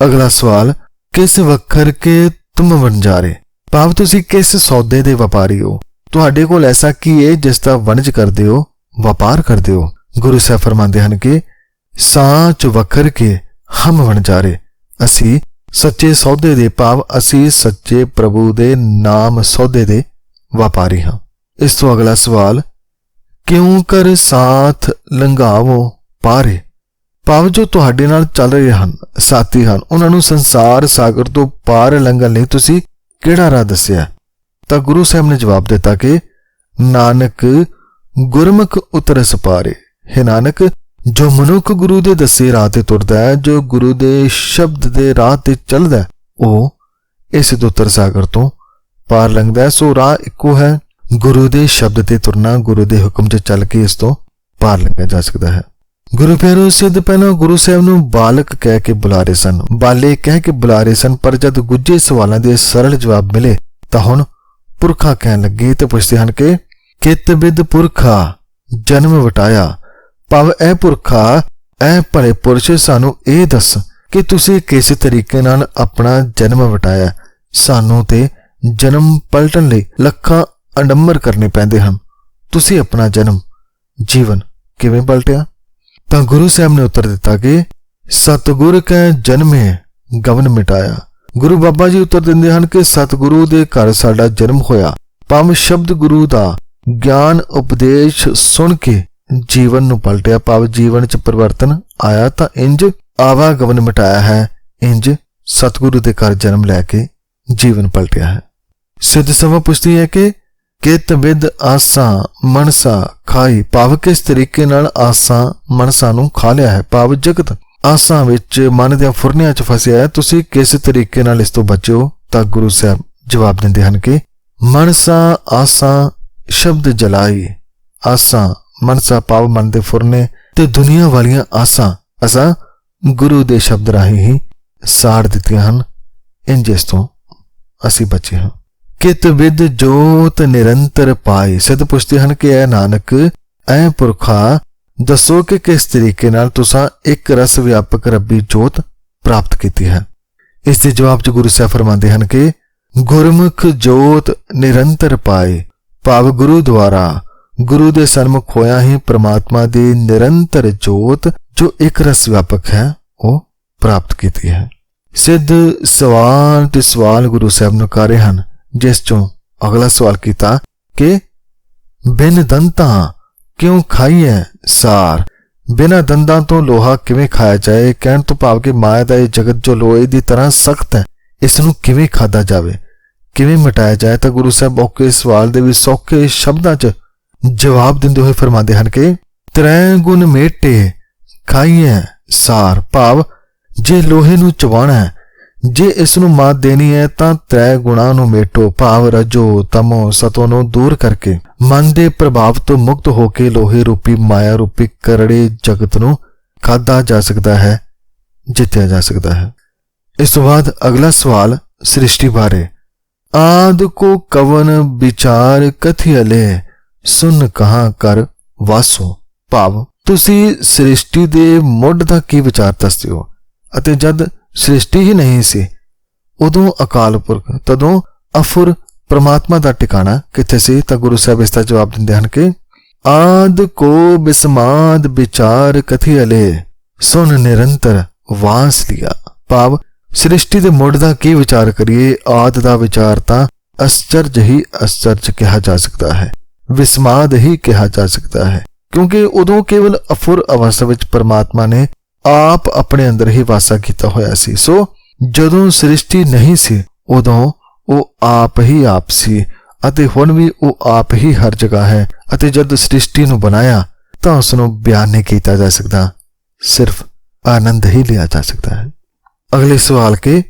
ਅਗਲਾ ਸਵਾਲ, ਕਿਸ ਵਖਰ ਕੇ ਤੁਮ ਵਣਜਾਰੇ? ਭਾਵ ਤੁਸੀਂ ਕਿਸ ਸੌਦੇ ਦੇ ਵਪਾਰੀ ਹੋ? ਤੁਹਾਡੇ ਕੋਲ ਐਸਾ ਕੀ ਹੈ ਜਿਸ ਦਾ ਵਣਜ ਕਰਦੇ ਹੋ, ਵਪਾਰ ਕਰਦੇ ਹੋ? ਗੁਰੂ ਸਾਹਿਬ ਫਰਮਾਉਂਦੇ ਹਨ ਕਿ ਸਾਚ ਵਖਰ ਕੇ ਹਮ ਵਣਜਾਰੇ ਅਸੀਂ ਸੱਚੇ ਸੌਦੇ ਦੇ ਭਾਵ, ਅਸੀਂ ਸੱਚੇ ਪ੍ਰਭੂ ਦੇ ਨਾਮ ਸੌਦੇ ਦੇ ਵਪਾਰੀ ਹਾਂ। ਇਸ ਤੋਂ ਅਗਲਾ ਸਵਾਲ, ਕਿਉਂ ਕਰ ਸਾਥ ਲੰਘਾਵੋ ਪਾਰੇ? ਭਾਵ ਜੋ ਤੁਹਾਡੇ ਨਾਲ ਚੱਲ ਰਹੇ ਹਨ, ਸਾਥੀ ਹਨ, ਉਹਨਾਂ ਨੂੰ ਸੰਸਾਰ ਸਾਗਰ ਤੋਂ ਪਾਰ ਲੰਘਣ ਲਈ ਤੁਸੀਂ ਕਿਹੜਾ ਰਾਹ ਦੱਸਿਆ? ਤਾਂ ਗੁਰੂ ਸਾਹਿਬ ਨੇ ਜਵਾਬ ਦਿੱਤਾ ਕਿ, ਨਾਨਕ ਗੁਰਮੁਖ ਉਤਰਸ ਪਾਰੇ। ਹੈ ਨਾਨਕ ਜੋ ਮਨੁੱਖ ਗੁਰੂ ਦੇ ਦੱਸੇ ਰਾਹ ਤੇ ਤੁਰਦਾ ਹੈ, ਜੋ ਗੁਰੂ ਦੇ ਸ਼ਬਦ ਦੇ ਰਾਹ ਤੇ ਚੱਲਦਾ ਉਹ ਇਸ ਦੁੱਤਰ ਸਾਗਰ ਤੋਂ ਪਾਰ ਲੰਘਦਾ ਹੈ। ਸੋ ਰਾਹ ਇੱਕੋ ਹੈ, ਗੁਰੂ ਦੇ ਸ਼ਬਦ ਤੇ ਤੁਰਨਾ, ਗੁਰੂ ਦੇ ਹੁਕਮ 'ਚ ਚੱਲ ਕੇ ਇਸ ਤੋਂ ਪਾਰ ਲੰਘਿਆ ਜਾ ਸਕਦਾ ਹੈ। ਗੁਰੂ ਪਿਆਰੋ, ਸਿੱਧ ਪਹਿਲਾਂ ਗੁਰੂ ਸਾਹਿਬ ਨੂੰ ਬਾਲਕ ਕਹਿ ਕੇ ਬੁਲਾ ਰਹੇ ਸਨ। ਬਾਲੇ ਕਹਿ ਕੇ ਬੁਲਾ ਰਹੇ ਸਨ, ਪਰ ਜਦ ਗੁੱਜੇ ਸਵਾਲਾਂ ਦੇ ਸਰਲ ਜਵਾਬ ਮਿਲੇ, ਤਾਂ ਹੁਣ ਪੁਰਖਾ ਕਹਿਣ ਲੱਗੇ ਤੇ ਪੁੱਛਦੇ ਹਨ ਕਿ ਕਿਤ ਬਿਦ ਪੁਰਖਾ ਜਨਮ ਵਟਾਇਆ ਭਵ ਇਹ ਪੁਰਖਾ, ਇਹ ਭਲੇ ਪੁਰਸ਼ ਸਾਨੂੰ ਇਹ ਦੱਸ ਕਿ ਤੁਸੀਂ ਕਿਸ ਤਰੀਕੇ ਨਾਲ ਆਪਣਾ ਜਨਮ ਵਟਾਇਆ। ਸਾਨੂੰ ਤੇ ਜਨਮ ਪਲਟਣ ਲਈ ਲੱਖਾਂ ਅਡੰਬਰ ਕਰਨੇ ਪੈਂਦੇ ਹਨ। ਤੁਸੀਂ ਆਪਣਾ ਜਨਮ, ਜੀਵਨ ਕਿਵੇਂ ਪਲਟਿਆ? ਤਾਂ ਗੁਰੂ ਸਾਹਿਬ ਨੇ ਉੱਤਰ ਦਿੱਤਾ ਕਿ ਸਤਿਗੁਰ ਕੈ ਜਨਮੇ, ਗਵਨ ਮਿਟਾਇਆ। ਗੁਰੂ ਬਾਬਾ ਜੀ ਉੱਤਰ ਦਿੰਦੇ ਹਨ ਕਿ ਸਤਿਗੁਰੂ ਦੇ ਘਰ ਸਾਡਾ ਜਨਮ ਹੋਇਆ। ਭਾਵੇਂ ਸ਼ਬਦ ਗੁਰੂ ਦਾ ਗਿਆਨ, ਉਪਦੇਸ਼ ਸੁਣ ਕੇ ਜੀਵਨ ਨੂੰ ਪਲਟਿਆ, ਭਾਵ ਜੀਵਨ 'ਚ ਪਰਿਵਰਤਨ ਆਇਆ, ਤਾਂ ਇੰਜ ਆਵਾਗਮਨ ਮਿਟਾਇਆ ਹੈ, ਇੰਜ ਸਤਿਗੁਰੂ ਦੇ ਘਰ ਜਨਮ ਲੈ ਕੇ ਜੀਵਨ ਪਲਟਿਆ ਹੈ। ਸਿੱਧ ਸਭਾ ਪੁੱਛਦੀ ਹੈ ਕਿ ਕਿਤ ਵਿਦ ਆਸਾਂ ਮਨਸਾ ਖਾਈ, ਭਾਵ ਕਿਸ ਤਰੀਕੇ ਨਾਲ ਆਸਾਂ ਮਨਸਾ ਨੂੰ ਖਾ ਲਿਆ ਹੈ? ਭਾਵ ਜਗਤ ਆਸਾਂ ਵਿੱਚ ਮਨ ਦੇ ਫੁਰਨਿਆਂ 'ਚ ਫਸਿਆ ਹੈ, ਤੁਸੀਂ ਕਿਸ ਤਰੀਕੇ ਨਾਲ ਇਸ ਤੋਂ ਬਚੋ? ਤਾਂ ਗੁਰੂ ਸਾਹਿਬ ਜਵਾਬ ਦਿੰਦੇ ਹਨ ਕਿ ਮਨਸਾ ਆਸਾਂ ਸ਼ਬਦ ਜਲਾਈ, ਆਸਾਂ ਮਨਸਾ ਪਾਵ ਮਨ ਦੇ ਫੁਰਨੇ ਤੇ ਦੁਨੀਆ ਵਾਲੀਆਂ ਆਸਾਂ ਅਸਾਂ ਗੁਰੂ ਦੇ ਸ਼ਬਦ ਰਾਹੀਂ ਹੀ ਸਾੜ ਦਿੱਤੀਆਂ ਹਨ। ਇੰਜ ਤੋਂ ਅਸੀਂ ਬਚੇ ਹਾਂ। ਕਿਤ ਵਿਦ ਜੋਤ ਨਿਰੰਤਰ ਪਾਈ ਸਿੱਧ ਪੁੱਛਦੇ ਹਨ ਕਿ ਐ ਨਾਨਕ, ਐ ਪੁਰਖਾ, ਦੱਸੋ ਕਿ ਕਿਸ ਤਰੀਕੇ ਨਾਲ ਤੁਸੀਂ ਇੱਕ ਰਸ ਵਿਆਪਕ ਰੱਬੀ ਜੋਤ ਪ੍ਰਾਪਤ ਕੀਤੀ ਹੈ? ਇਸ ਦੇ ਜਵਾਬ 'ਚ ਗੁਰੂ ਸਾਹਿਬ ਫਰਮਾਉਂਦੇ ਹਨ ਕਿ ਗੁਰਮੁਖ ਜੋਤ ਨਿਰੰਤਰ ਪਾਏ, ਭਾਵ ਗੁਰੂ ਦੁਆਰਾ ਗੁਰੂ ਦੇ ਸਨਮੁਖ ਹੋਇਆ ਹੀ ਪ੍ਰਮਾਤਮਾ ਦੀ ਨਿਰੰਤਰ ਜੋਤ, ਜੋ ਇੱਕ ਰਸ ਵਿਆਪਕ ਹੈ, ਉਹ ਪ੍ਰਾਪਤ ਕੀਤੀ ਹੈ। ਸਿੱਧ ਸਵਾਲ ਤੇ ਸਵਾਲ ਗੁਰੂ ਸਾਹਿਬ ਨੂੰ ਕਰ ਰਹੇ ਹਨ, ਜਿਸ ਚੋਂ ਅਗਲਾ ਸਵਾਲ ਕੀਤਾ ਕਿ, ਬਿਨ ਦੰਤਾਂ ਕਿਉਂ ਖਾਈਐ ਸਾਰ? ਬਿਨਾਂ ਦੰਦਾਂ ਤੋਂ ਲੋਹਾ ਕਿਵੇਂ ਖਾਇਆ ਜਾਏ? ਕਹਿਣ ਤੋਂ ਭਾਵ ਕਿ ਮਾਇਆ ਦਾ ਇਹ ਜਗਤ ਜੋ ਲੋਹੇ ਦੀ ਤਰ੍ਹਾਂ ਸਖਤ ਹੈ, ਇਸ ਨੂੰ ਕਿਵੇਂ ਖਾਦਾ ਜਾਵੇ? ਕਿਵੇਂ ਮਿਟਾਇਆ ਜਾਏ? ਤਾਂ ਗੁਰੂ ਸਾਹਿਬ ਔਕੇ ਸਵਾਲ ਦੇ ਵੀ ਸੌਖੇ ਸ਼ਬਦਾਂ 'ਚ ਜਵਾਬ ਦਿੰਦੇ ਹੋਏ ਫਰਮਾਉਂਦੇ ਹਨ ਕਿ ਤ੍ਰੈ ਗੁਣ ਮੇਟੇ ਖਾਈਐ ਸਾਰ ਭਾਵ, ਜੇ ਲੋਹੇ ਨੂੰ ਚਬਾਣਾ ਹੈ, ਜੇ ਇਸ ਨੂੰ ਮਾਤ ਦੇਣੀ ਹੈ ਤਾਂ ਤ੍ਰੈ ਗੁਣਾ ਨੂੰ ਮੇਟੋ ਭਾਵ ਰਜੋ ਤਮੋ ਸਤੋ ਨੂੰ ਦੂਰ ਕਰਕੇ। ਮਨ ਦੇ ਪ੍ਰਭਾਵ ਤੋਂ ਮੁਕਤ ਹੋ ਕੇ ਲੋਹੇ ਰੂਪੀ, ਮਾਇਆ ਰੂਪੀ ਕਰੜੇ ਜਗਤ ਨੂੰ ਖਾਦਾ ਜਾ ਸਕਦਾ ਹੈ, ਜਿੱਤਿਆ ਜਾ ਸਕਦਾ ਹੈ। ਇਸ ਤੋਂ ਬਾਅਦ ਅਗਲਾ ਸਵਾਲ ਸ੍ਰਿਸ਼ਟੀ ਬਾਰੇ। ਆਦ ਕੋ ਕਵਨ ਵਿਚਾਰ ਕਥਿਅਲੇ ਸੁਨ ਕਹਾਂ ਕਰ ਵਾਸੋ ਭਾਵ, ਤੁਸੀਂ ਸ੍ਰਿਸ਼ਟੀ ਦੇ ਮੁੱਢ ਦਾ ਕੀ ਵਿਚਾਰ ਦੱਸਦੇ ਹੋ? ਅਤੇ ਜਦ ਸ੍ਰਿਸ਼ਟੀ ਹੀ ਨਹੀਂ ਸੀ, ਉਦੋਂ ਅਕਾਲ ਪੁਰਖ, ਤਦੋਂ ਅਫੁਰ ਪ੍ਰਮਾਤਮਾ ਦਾ ਟਿਕਾਣਾ ਕਿੱਥੇ ਸੀ? ਤਾਂ ਗੁਰੂ ਸਾਹਿਬ ਇਸ ਦਾ ਜਵਾਬ ਦਿੰਦੇ ਹਨ ਕਿ, ਆਦ ਕੋ ਬਿਸਮਾਦ ਵਿਚਾਰ ਕਥਿਅਲੇ, ਸੁਨ ਨਿਰੰਤਰ ਵਾਸ ਲਿਆ। ਭਾਵ, ਸ੍ਰਿਸ਼ਟੀ ਦੇ ਮੁੱਢ ਦਾ ਕੀ ਵਿਚਾਰ ਕਰੀਏ, ਆਦ ਦਾ ਵਿਚਾਰ ਤਾਂ ਅਸਚਰਜ ਹੀ ਅਸਚਰਜ ਕਿਹਾ ਜਾ ਸਕਦਾ ਹੈ। ਵਿਸਮਾਦ ਹੀ ਕਿਹਾ ਜਾ ਸਕਦਾ ਹੈ। ਕਿਉਂਕਿ ਉਦੋਂ ਕੇਵਲ ਅਫੁਰ ਅਵਸਥਾ ਵਿੱਚ ਪਰਮਾਤਮਾ ਨੇ ਆਪ ਆਪਣੇ ਅੰਦਰ ਹੀ ਵਾਸਾ ਕੀਤਾ ਹੋਇਆ ਸੀ। ਸੋ ਜਦੋਂ ਸ੍ਰਿਸ਼ਟੀ ਨਹੀਂ ਸੀ, ਉਦੋਂ ਉਹ ਆਪ ਹੀ ਆਪ ਸੀ ਅਤੇ ਹੁਣ ਵੀ ਉਹ ਆਪ ਹੀ ਹਰ ਜਗ੍ਹਾ ਹੈ ਅਤੇ ਜਦ ਸ੍ਰਿਸ਼ਟੀ ਨੂੰ ਬਣਾਇਆ, ਤਾਂ ਉਸ ਨੂੰ ਬਿਆਨ ਨਹੀਂ ਕੀਤਾ ਜਾ ਸਕਦਾ। ਸਿਰਫ ਆਨੰਦ ਹੀ ਲਿਆ ਜਾ ਸਕਦਾ ਹੈ। ਅਗਲੇ ਸਵਾਲ ਕੇ,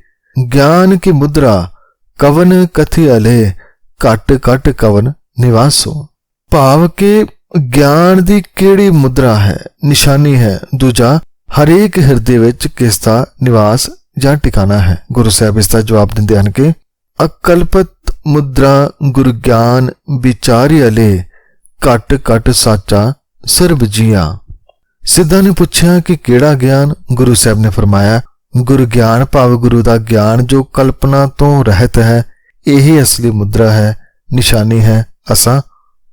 ਗਿਆਨ ਕੀ ਮੁਦਰਾ? ਕਵਨ ਕਥਿ ਅਲੇ? ਘਟ ਘਟ ਕਵਨ? ਨਿਵਾਸੋ। ਭਾਵ ਕਿ ਗਿਆਨ ਦੀ ਕਿਹੜੀ ਮੁਦਰਾ ਹੈ, ਨਿਸ਼ਾਨੀ ਹੈ, ਦੂਜਾ ਹਰੇਕ ਹਿਰਦੇ ਵਿੱਚ ਕਿਸ ਦਾ ਨਿਵਾਸ ਜਾਂ ਟਿਕਾਣਾ ਹੈ? ਗੁਰੂ ਸਾਹਿਬ ਇਸ ਦਾ ਜਵਾਬ ਦਿੰਦੇ ਹਨ ਕਿ ਅਕਲਪਤ ਮੁਦਰਾ ਗੁਰ ਗਿਆਨ ਵਿਚਾਰੀ ਅਲੇ ਘਟ ਘਟ ਸਾਚਾ ਸਰਬ ਜੀਆਂ। ਸਿੱਧਾ ਨੇ ਪੁੱਛਿਆ ਕਿ ਕਿਹੜਾ ਗਿਆਨ? ਗੁਰੂ ਸਾਹਿਬ ਨੇ ਫਰਮਾਇਆ, ਗੁਰ ਗਿਆਨ ਭਾਵ ਗੁਰੂ ਦਾ ਗਿਆਨ ਜੋ ਕਲਪਨਾ ਤੋਂ ਰਹਿਤ ਹੈ, ਇਹ ਅਸਲੀ ਮੁਦਰਾ ਹੈ, ਨਿਸ਼ਾਨੀ ਹੈ ਅਸਾਂ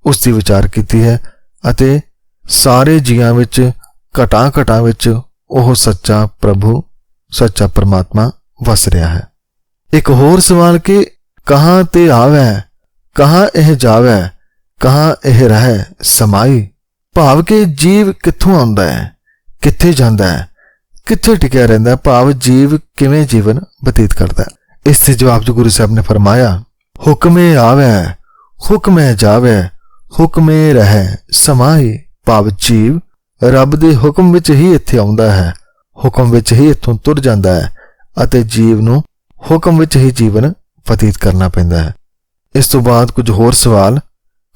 ਉਸ ਦੀ ਵਿਚਾਰ ਕੀਤੀ ਹੈ ਅਤੇ ਸਾਰੇ ਜੀਆਂ ਵਿੱਚ ਘਟਾਂ ਘਟਾਂ ਵਿੱਚ ਉਹ ਸੱਚਾ ਪ੍ਰਭੂ, ਸੱਚਾ ਪਰਮਾਤਮਾ ਵਸ ਰਿਹਾ ਹੈ। ਇੱਕ ਹੋਰ ਸਵਾਲ ਕਿ ਕਹਾਂ ਤੇ ਆਵੇ, ਕਹਾਂ ਇਹ ਜਾਵੇ, ਕਹਾਂ ਇਹ ਰਹੇ ਸਮਾਈ? ਭਾਵ ਕਿ ਜੀਵ ਕਿੱਥੋਂ ਆਉਂਦਾ ਹੈ, ਕਿੱਥੇ ਜਾਂਦਾ ਹੈ, ਕਿੱਥੇ ਟਿਕਿਆ ਰਹਿੰਦਾ ਭਾਵ ਜੀਵ ਕਿਵੇਂ ਜੀਵਨ ਬਤੀਤ ਕਰਦਾ ਇਸ ਦੇ ਜਵਾਬ 'ਚ ਗੁਰੂ ਸਾਹਿਬ ਨੇ ਫਰਮਾਇਆ, ਹੁਕਮੇ ਆਵੇ ਹੁਕਮੇ ਜਾਵੇ, ਹੁਕਮੇ ਰਹੇ ਸਮਾਈ ਭਾਵ ਜੀਵ ਰੱਬ ਦੇ ਹੁਕਮ ਵਿੱਚ ਹੀ ਇੱਥੇ ਆਉਂਦਾ ਹੈ, ਹੁਕਮ ਵਿੱਚ ਹੀ ਇੱਥੋਂ ਤੁਰ ਜਾਂਦਾ ਹੈ ਅਤੇ ਜੀਵ ਨੂੰ ਹੁਕਮ ਵਿੱਚ ਹੀ ਜੀਵਨ ਬਤੀਤ ਕਰਨਾ ਪੈਂਦਾ ਹੈ। ਇਸ ਤੋਂ ਬਾਅਦ ਕੁਝ ਹੋਰ ਸਵਾਲ,